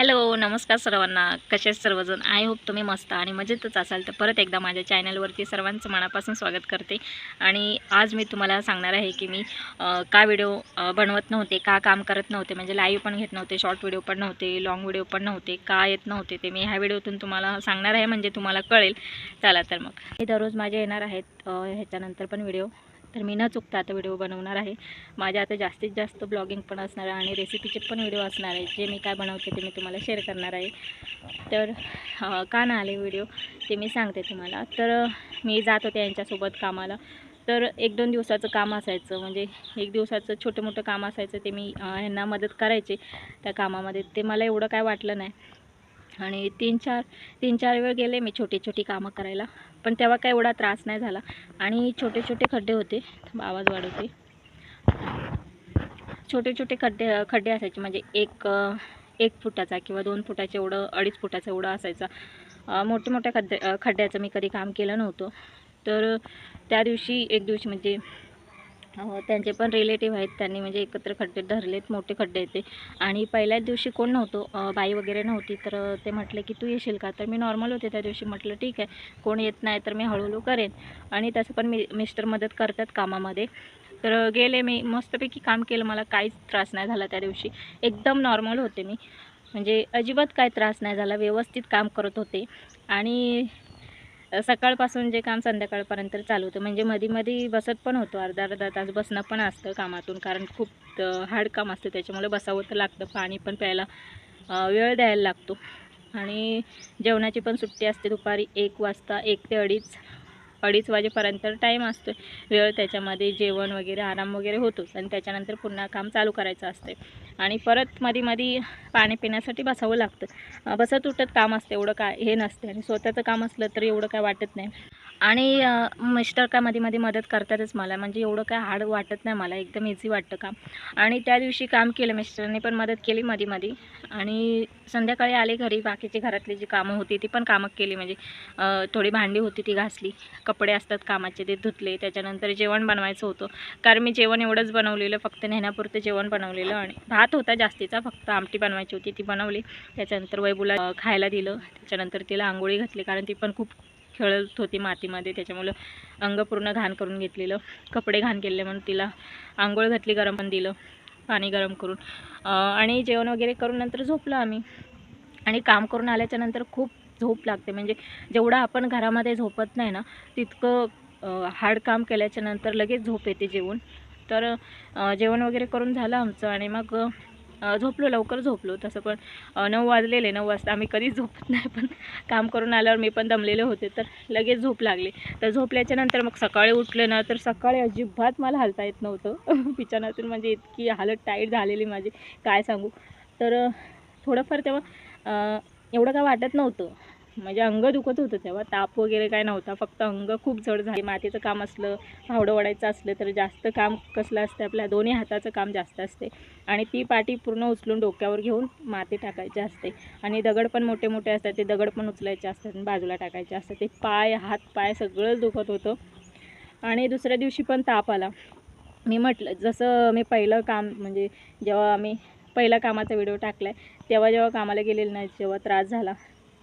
Hello नमस्कार सर्वांना. कसे सर्वजण? आय होप तुम्ही मस्त आणि मजेतच असाल. तर परत एकदा माझ्या चॅनलवरती सर्वांचं मनापासून स्वागत करते. आणि आज मी तुम्हाला सांगणार आहे की मी का व्हिडिओ बनवत नव्हते का काम करत नव्हते. म्हणजे लाईव्ह पण घेत नव्हते शॉर्ट व्हिडिओ पण नव्हते लॉंग व्हिडिओ पण नव्हते का येत नव्हते ते मी ह्या व्हिडिओतून तुम्हाला सांगणार आहे. म्हणजे तुम्हाला कळेल. चला तर मग. हे दररोज माझे येणार आहेत ह्याच्यानंतर पण व्हिडिओ तर मी न चुकता आता व्हिडिओ बनवणार आहे. माझ्या आता जास्तीत जास्त ब्लॉगिंग पण असणार आहे आणि रेसिपीचे पण व्हिडिओ असणार आहे. जे मी काय बनवते ते मी तुम्हाला शेअर करणार आहे. तर का ना आले व्हिडिओ ते मी सांगते तुम्हाला. तर मी जात होते यांच्यासोबत कामाला. तर एक दोन दिवसाचं काम असायचं. म्हणजे एक दिवसाचं छोटं मोठं काम असायचं ते मी यांना ह्यांना मदत करायचे त्या कामामध्ये. ते मला एवढं काय वाटलं नाही. आणि तीन चार तीन चार वेळ गेले मी छोटी छोटी कामं करायला. पण तेव्हा काय एवढा त्रास नाही झाला. आणि छोटे छोटे खड्डे होते. आवाज वाढवते. छोटे छोटे खड्डे खड्डे असायचे. म्हणजे एक एक फुटाचा किंवा दोन फुटाचं एवढं अडीच फुटाचं एवढं असायचा. मोठ्या मोठे मोठ्या खड्डे खड्ड्याचं मी कधी काम केलं नव्हतं. तर त्या दिवशी एक दिवशी म्हणजे हो त्यांचे पण रिलेटिव्ह आहेत. त्यांनी म्हणजे एकत्र खड्डे धरलेत मोठे खड्डे येते आणि पहिल्याच दिवशी कोण नव्हतो बाई वगैरे नव्हती. तर ते म्हटले की तू येशील का? तर मी नॉर्मल होते त्या दिवशी. म्हटलं ठीक आहे. कोण येत नाही तर मी हळूहळू करेन. आणि तसं पण मी मिस्टर मदत करतात कामामध्ये. तर गेले मी. मस्तपैकी काम केलं. मला काहीच त्रास नाही झाला त्या दिवशी. एकदम नॉर्मल होते मी. म्हणजे अजिबात काय त्रास नाही झाला. व्यवस्थित काम करत होते. आणि सकाळपासून जे काम संध्याकाळपर्यंत चालू होतं म्हणजे मध्ये मध्ये बसत पण होतो अर्धा अर्धा तास बसणं पण असतं कामातून कारण खूप हार्ड काम असतं त्याच्यामुळे बसावं तर लागतं पाणी पण प्यायला वेळ द्यायला लागतो. आणि जेवणाची पण सुट्टी असते दुपारी एक वाजता एक ते अडीच. अडीच वाजेपर्यंत टाईम असतो वेळ त्याच्यामध्ये जेवण वगैरे आराम वगैरे होतोच आणि त्याच्यानंतर पुन्हा काम चालू करायचं असते आणि परत मध्ये मध्ये पाणी पिण्यासाठी बसावं लागतं. बसत उठत काम असतं एवढं काय हे नसते आणि स्वतःचं काम असलं तर एवढं काय वाटत नाही. आणि मिस्टर काय मध्ये मध्ये मदत करतातच मला. म्हणजे एवढं काय हार्ड वाटत नाही मला. एकदम इझी वाटतं काम. आणि त्या दिवशी काम केलं मिस्टरने पण मदत केली मध्ये मध्ये आणि संध्याकाळी आले घरी. बाकीची घरातली जी कामं होती ती पण कामं केली. म्हणजे थोडी भांडी होती ती घासली. कपडे असतात कामाचे ते धुतले. त्याच्यानंतर जेवण बनवायचं होतं. कारण मी जेवण एवढंच बनवलेलं. फक्त नेण्यापुरतं जेवण बनवलेलं. आणि भात होता जास्तीचा. फक्त आमटी बनवायची होती. ती बनवली. त्याच्यानंतर वैबुला खायला दिलं. त्याच्यानंतर तिला आंघोळी घातली. कारण ती पण खूप खेळत होती मातीमध्ये त्याच्यामुळं अंग पूर्ण घाण करून घेतलेलं. कपडे घाण केलेले म्हणून तिला आंघोळ घातली गरम पण दिलं पाणी गरम करून. आणि जेवण वगैरे करून नंतर झोपलो आम्ही. आणि काम करून आल्याच्यानंतर खूप झोप लागते. म्हणजे जेवढं आपण घरामध्ये झोपत नाही ना तितकं हार्ड काम केल्याच्यानंतर लगेच झोप येते जेवण तर जेवण वगैरे करून झालं आमचं आणि मग झोपलो लवकर झोपलो. तसं पण नऊ वाजलेले नऊ वाजता आम्ही कधीच झोपत नाही. पण काम करून आल्यावर मी पण दमलेले होते तर लगेच झोप लागली. तर झोपल्याच्या नंतर मग सकाळी उठले ना तर सकाळी अजिबात मला हलता येत नव्हतं. बिछाण्यातून म्हणजे इतकी हालत टाईट झालेली माझी काय सांगू. तर थोडंफार तेव्हा एवढं काय वाटत नव्हतं. म्हणजे अंग दुखत होतं तेव्हा. ताप वगैरे काय नव्हता. फक्त अंग खूप जड झाले. मातीचं काम असलं फावडं वडायचं असलं तर जास्त काम कसलं असतं आपल्या दोन्ही हाताचं काम जास्त असते आणि ती पाटी पूर्ण उचलून डोक्यावर घेऊन माती टाकायची असते. आणि दगड पण मोठे मोठे असतात. ते दगड पण उचलायचे असतात आणि बाजूला टाकायचे असतात. ते पाय हात पाय सगळंच दुखत होतं. आणि दुसऱ्या दिवशी पण ताप आला. मी म्हटलं जसं मी पहिलं काम म्हणजे जेव्हा आम्ही पहिला कामाचा व्हिडिओ टाकला आहे तेव्हा जेव्हा कामाला गेलेलं नाही जेव्हा त्रास झाला.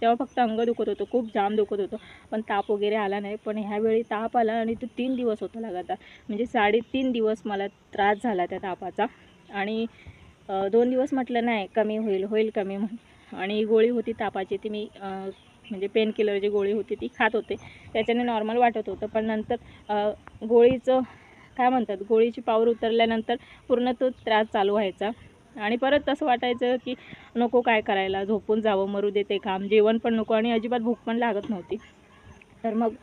तेव्हा फक्त अंग दुखत होतं खूप जाम दुखत होतं. पण ताप वगैरे आला नाही. पण ह्यावेळी ताप आला आणि तो तीन दिवस होता लगातार. म्हणजे साडेतीन दिवस मला त्रास झाला त्या तापाचा. आणि दोन दिवस म्हटलं नाही कमी होईल होईल कमी म्हणून. आणि गोळी होती तापाची ती मी म्हणजे पेन किलर जी गोळी होती ती खात होते. त्याच्याने नॉर्मल वाटत होतं. पण नंतर गोळीचं काय म्हणतात गोळीची पावर उतरल्यानंतर पूर्ण तो त्रास चालू व्हायचा. आणि परत तसं वाटायचं की नको काय करायला झोपून जावं मरू दे ते काम जेवण पण नको आणि अजिबात भूक पण लागत नव्हती. तर मग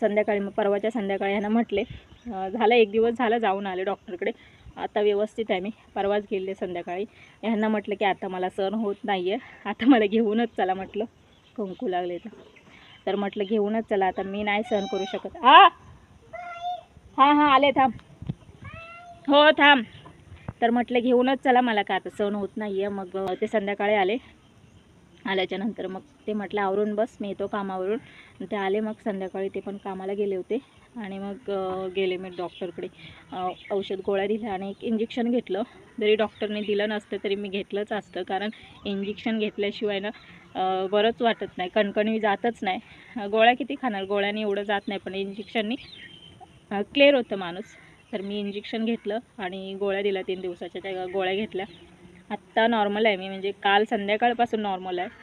संध्याकाळी मग परवाच्या संध्याकाळी ह्यांना म्हटले झालं एक दिवस झालं जाऊन आले डॉक्टरकडे. आता व्यवस्थित आहे मी परवाच गेले संध्याकाळी. ह्यांना म्हटलं की आता मला सहन होत नाही आहे आता मला घेऊनच चला म्हटलं कुंकू लागले तर. तर म्हटलं घेऊनच चला आता मी नाही सहन करू शकत. हा हां हां आले थांब. हो थांब. तर म्हटलं घेऊनच चला मला काय आता सहन होत नाही आहे मग ते संध्याकाळी आले. आल्याच्यानंतर मग ते म्हटलं आवरून बस मी येतो कामावरून. ते आले मग संध्याकाळी ते पण कामाला गेले होते. आणि मग गेले मी डॉक्टरकडे. औषध गोळ्या दिल्या आणि एक इंजेक्शन घेतलं. जरी डॉक्टरने दिलं नसतं तरी मी घेतलंच असतं. कारण इंजेक्शन घेतल्याशिवाय ना बरंच वाटत नाही. कणकणी जातच नाही. गोळ्या किती खाणार? गोळ्याने एवढं जात नाही पण इंजेक्शननी क्लिअर होतं माणूस. तर मी इंजेक्शन घेतलं आणि गोळ्या दिल्या तीन दिवसाच्या. त्या गोळ्या घेतल्या. आत्ता नॉर्मल आहे. मी म्हणजे काल संध्याकाळपासून नॉर्मल आहे.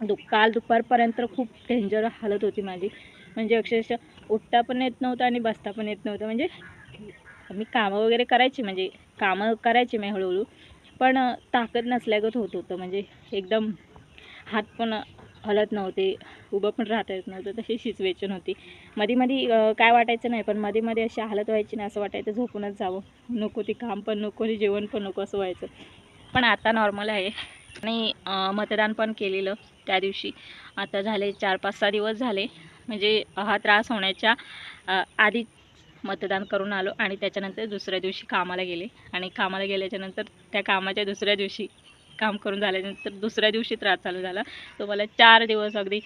दु काल दुपारपर्यंत खूप डेंजर हालत होती माझी. म्हणजे अक्षरशः उठता पण येत नव्हतं आणि बसता पण येत नव्हतं. म्हणजे मी कामं वगैरे करायची म्हणजे कामं करायची मी हळूहळू. पण ताकद नसल्यागत होत होतं. म्हणजे एकदम हात पण हलत नव्हते उभं पण राहता येत नव्हतं तशी सिच्युएशन होती. मध्ये मध्ये काय वाटायचं नाही पण मध्ये मध्ये अशी हालत व्हायची ना असं वाटायचं झोपूनच जावं. नको ते काम पण नको ते जेवण पण नको असं व्हायचं. पण आता नॉर्मल आहे. आणि मतदान पण केलेलं त्या दिवशी. आता झाले चार पाच सहा दिवस झाले. म्हणजे हा त्रास होण्याच्या आधी मतदान करून आलो आणि त्याच्यानंतर दुसऱ्या दिवशी कामाला गेले. आणि कामाला गेल्याच्यानंतर त्या कामाच्या दुसऱ्या दिवशी काम करून झाल्यानंतर दुसऱ्या दिवशी त्रास चालू झाला. तो मला चार दिवस अगदी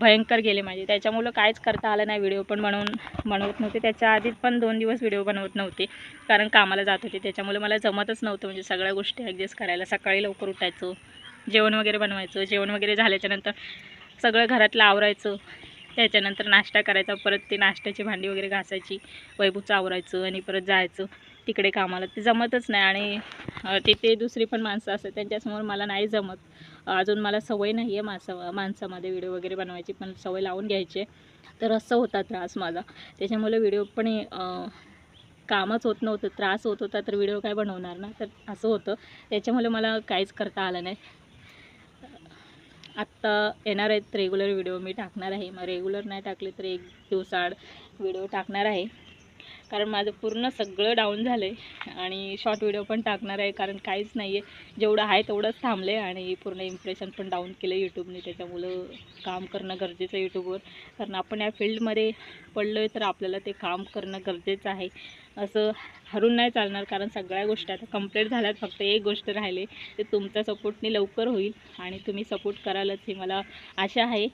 भयंकर गेले माझे. त्याच्यामुळं काहीच करता आलं नाही व्हिडिओ पण बनवून बनवत नव्हते. त्याच्या आधी पण दोन दिवस व्हिडिओ बनवत नव्हते कारण कामाला जात होते. त्याच्यामुळे मला जमतच नव्हतं म्हणजे सगळ्या गोष्टी ॲडजस्ट करायला. सकाळी लवकर उठायचं जेवण वगैरे बनवायचं. जेवण वगैरे झाल्याच्यानंतर सगळं घरातलं आवरायचं. त्याच्यानंतर नाश्ता करायचा. परत ते नाश्त्याची भांडी वगैरे घासायची वैभूचं आवरायचं आणि परत जायचं. तिकडे कामाला. ते जमतच नाही आणि तिथे दुसरी पण माणसं असतात त्यांच्यासमोर मला नाही जमत. अजून मला सवय नाही आहे माणसा माणसामध्ये व्हिडिओ वगैरे बनवायची पण सवय लावून घ्यायची तर असं होता त्रास माझा. त्याच्यामुळे व्हिडिओ पण कामच होत नव्हतं त्रास होत होता तर व्हिडिओ काय बनवणार ना? तर असं होतं. त्याच्यामुळे मला काहीच करता आलं नाही. आत्ता येणार आहेत रेग्युलर व्हिडिओ मी टाकणार आहे. मग रेग्युलर नाही टाकले तर एक दिवसाआड व्हिडिओ टाकणार आहे. कारण माझं पूर्ण सगळं डाऊन झालं आहे आणि शॉर्ट व्हिडिओ पण टाकणार आहे कारण काहीच नाही आहे जेवढं आहे तेवढंच थांबलं आहे आणि पूर्ण इम्प्रेशन पण डाऊन केलं यूट्यूबने त्याच्यामुळं काम करणं गरजेचं आहे यूट्यूबवर कारण आपण या फील्डमध्ये पडलो आहे तर आपल्याला ते काम करणं गरजेचं आहे. असं हरून नाही चालणार कारण सगळ्या गोष्टी आता कंप्लीट झाल्यात. फक्त एक गोष्ट राहिली ते तुमच्या सपोर्टने लवकर होईल आणि तुम्ही सपोर्ट करालच ही मला आशा आहे.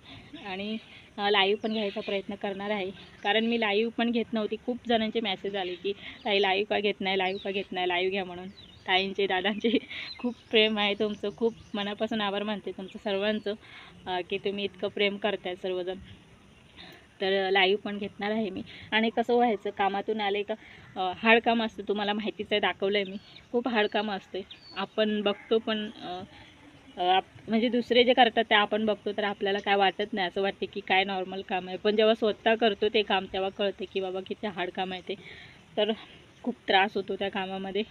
आणि लाईव्ह पण घ्यायचा प्रयत्न करणार आहे. कारण मी लाईव्ह पण घेत नव्हती. खूप जणांचे मेसेज आले की ताई लाईव्ह का घेत नाही लाईव्ह का घेत नाही लाईव्ह घ्या म्हणून. ताईंचे दादांचे खूप प्रेम आहे तुमचं. खूप मनापासून आभार मानते तुमचं सर्वांचं की तुम्ही इतकं प्रेम करताय सर्वजण. तर लाईव्ह पण घेतणार आहे मी. आणि कसं व्हायचं कामातून आले का अं, हार्ड काम असतं तुम्हाला माहितीच आहे दाखवलं आहे मी. खूप हार्ड काम असते. आपण बघतो पण म्हणजे दुसरे जे करतात ते आपण बघतो तर आपल्याला काय वाटत नाही. असं वाटते की काय नॉर्मल काम आहे. पण जेव्हा स्वतः करतो ते काम तेव्हा कळते की बाबा किती हार्ड काम आहे ते. तर खूप त्रास होतो त्या कामामध्ये.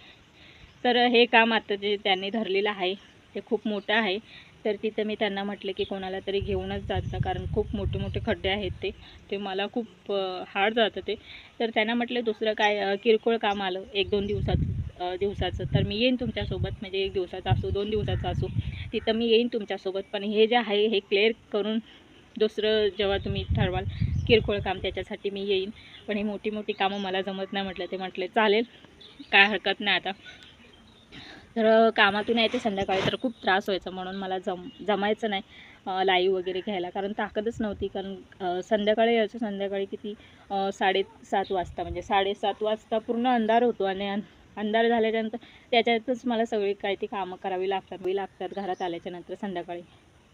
तर हे काम आता जे त्यांनी धरलेलं आहे ते खूप मोठं आहे. तर तिथं मी त्यांना म्हटलं की कोणाला तरी घेऊनच जायचं कारण खूप मोठे मोठे खड्डे आहेत ते. ते मला खूप हार्ड जातं ते. तर त्यांना म्हटलं दुसरं काय किरकोळ काम आलं. एक दोन दिवसात. दिवसाचं. तर मी येईन तुमच्यासोबत म्हणजे एक दिवसाचं असो दोन दिवसाचं असो तिथं मी येईन तुमच्यासोबत. पण हे जे आहे हे क्लिअर करून दुसरं जेव्हा तुम्ही ठरवाल किरकोळ काम त्याच्यासाठी मी येईन. पण ही मोठी मोठी कामं मला जमत नाही म्हटलं ते म्हटले चालेल काय हरकत नाही आता. तर कामातून येते संध्याकाळी तर खूप त्रास व्हायचा म्हणून मला जम जमायचं नाही लाईव्ह वगैरे घ्यायला. कारण ताकदच नव्हती कारण संध्याकाळी यायचं संध्याकाळी किती साडेसात वाजता म्हणजे साडेसात वाजता पूर्ण अंधार होतो आणि अंधार झाल्याच्यानंतर त्याच्यातच मला सगळी काय ती कामं करावी लागतात वी लागतात घरात आल्याच्यानंतर संध्याकाळी.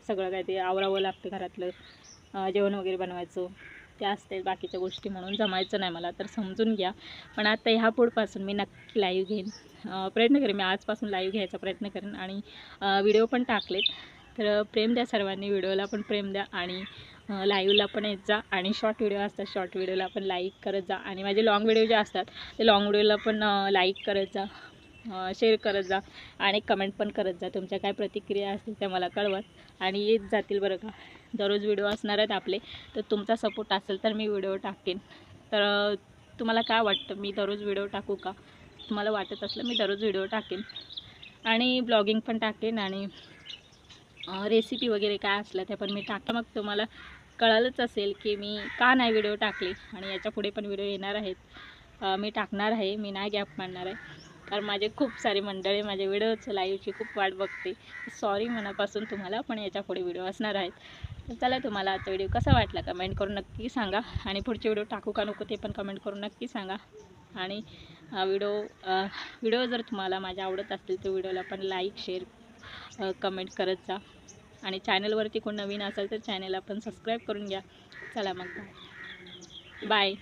सगळं काय ते आवरावं लागतं घरातलं. जेवण वगैरे बनवायचं. ते असते बाकीच्या गोष्टी म्हणून जमायचं नाही मला तर समजून घ्या. पण आता ह्या पुढपासून मी नक्की लाईव्ह घेईन. प्रयत्न करेन मी आजपासून लाईव्ह घ्यायचा प्रयत्न करेन आणि व्हिडिओ पण टाकलेत. तर प्रेम द्या सर्वांनी व्हिडिओला पण प्रेम द्या आणि लाईव्हला पण येत जा आणि शॉर्ट व्हिडिओ असतात शॉर्ट व्हिडिओला पण लाईक करत जा आणि माझे लॉंग व्हिडिओ जे असतात ते लॉंग व्हिडिओला पण लाईक करत जा शेअर करत जा आणि कमेंट पण करत जा. तुमच्या काय प्रतिक्रिया असतील त्या मला कळवत आणि येत जातील बरं का. दररोज व्हिडिओ असणार आहेत आपले तर तुमचा सपोर्ट असेल तर मी व्हिडिओ टाकेन. तर तुम्हाला काय वाटतं? मी दररोज व्हिडिओ टाकू का? तुम्हाला वाटत असलं मी दररोज व्हिडिओ टाकेन. आणि ब्लॉगिंग पण टाकेन आणि रेसिपी वगैरे काय असलं त्या पण मी टाकते मग तुम्हाला कळालंच असेल की मी का नाही व्हिडिओ टाकले आणि याच्यापुढे पण व्हिडिओ येणार आहेत. मी टाकणार आहे मी नाही गॅप मारणार आहे. कारण माझे खूप सारे मंडळी माझ्या व्हिडिओचे लाईव्हची खूप वाट बघते. सॉरी मनापासून तुम्हाला पण याच्यापुढे व्हिडिओ असणार आहेत. तर चला तुम्हाला आजचा व्हिडिओ कसा वाटला कमेंट करून नक्की सांगा. आणि पुढचे व्हिडिओ टाकू का नको ते पण कमेंट करून नक्की सांगा. आणि व्हिडिओ व्हिडिओ जर तुम्हाला माझ्या आवडत असतील तर व्हिडिओला पण लाईक शेअर कमेंट करत जा. आणि चॅनलवरती कोण नवीन असेल तर चॅनल आपण सबस्क्राईब करून घ्या. चला मग बाय बाय